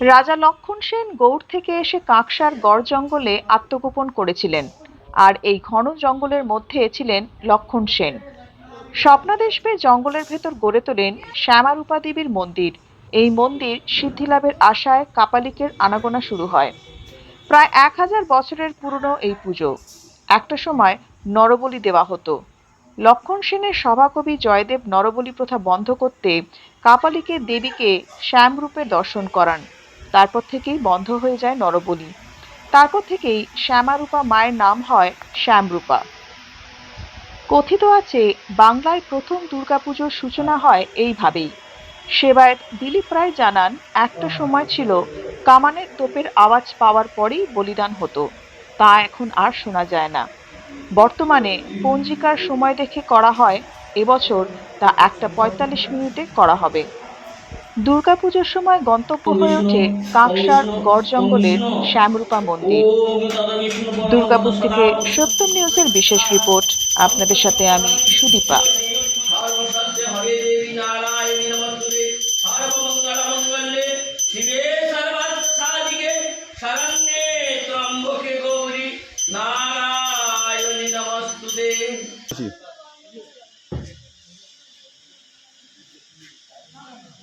রাজা লক্ষণ সেন গৌড় থেকে এসে কাঁকসার গড় জঙ্গলে আত্মগোপন করেছিলেন আর এই ঘন জঙ্গলের মধ্যে ছিলেন লক্ষণ সেন। স্বপ্নাদেশ পেয়ে জঙ্গলের ভেতর গড়ে তোলেন শ্যামারূপা দেবীর মন্দির। এই মন্দির সিদ্ধিলাভের আশায় কাপালিকের আনাগোনা শুরু হয়। প্রায় এক হাজার বছরের পুরনো এই পুজো। একটা সময় নরবলি দেওয়া হতো। লক্ষণ সেনের সভাকবি জয়দেব নরবলি প্রথা বন্ধ করতে কাপালিকের দেবীকে শ্যামরূপে দর্শন করান। তারপর থেকেই বন্ধ হয়ে যায় নরবলি। তারপর থেকেই শ্যামারূপা মায়ের নাম হয় শ্যামরূপা। কথিত আছে, বাংলায় প্রথম দুর্গাপুজোর সূচনা হয় এইভাবেই। সেবায়ত দিলীপ রায় জানান, একটা সময় ছিল কামানের তোপের আওয়াজ পাওয়ার পরেই বলিদান হতো, তা এখন আর শোনা যায় না। বর্তমানে পঞ্জিকার সময় দেখে করা হয়, এবছর তা একটা পঁয়তাল্লিশ মিনিটে করা হবে। দুর্গাপুজোর সময় গন্তব্য হয়ে ওঠে কাঁকসার গড় জঙ্গলের শ্যামরূপা মন্দির। দুর্গাপুর থেকে সত্যম নিউজের বিশেষ রিপোর্ট। আপনাদের সাথে আমি সুদীপা। সর্বসত্য হরে